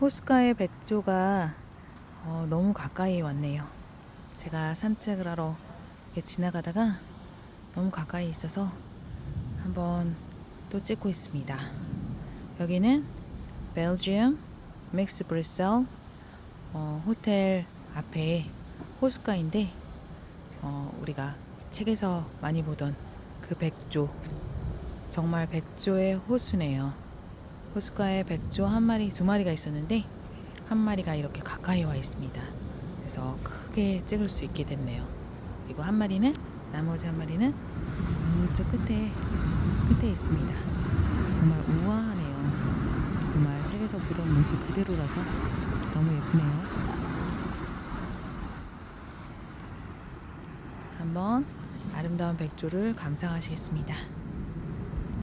호숫가의 백조가 어, 너무 가까이 왔네요. 제가 산책을 하러 지나가다가 너무 가까이 있어서 한번 또 찍고 있습니다. 여기는 벨지움 맥스 브리셀 어, 호텔 앞에 호숫가인데 어, 우리가 책에서 많이 보던 그 백조 정말 백조의 호수네요. 호숫가에 백조 한 마리, 두 마리가 있었는데 한 마리가 이렇게 가까이 와 있습니다. 그래서 크게 찍을 수 있게 됐네요. 그리고 한 마리는 나머지 한 마리는 이쪽 끝에 끝에 있습니다. 정말 우아하네요. 정말 책에서 보던 모습 그대로라서 너무 예쁘네요. 한번 아름다운 백조를 감상하시겠습니다.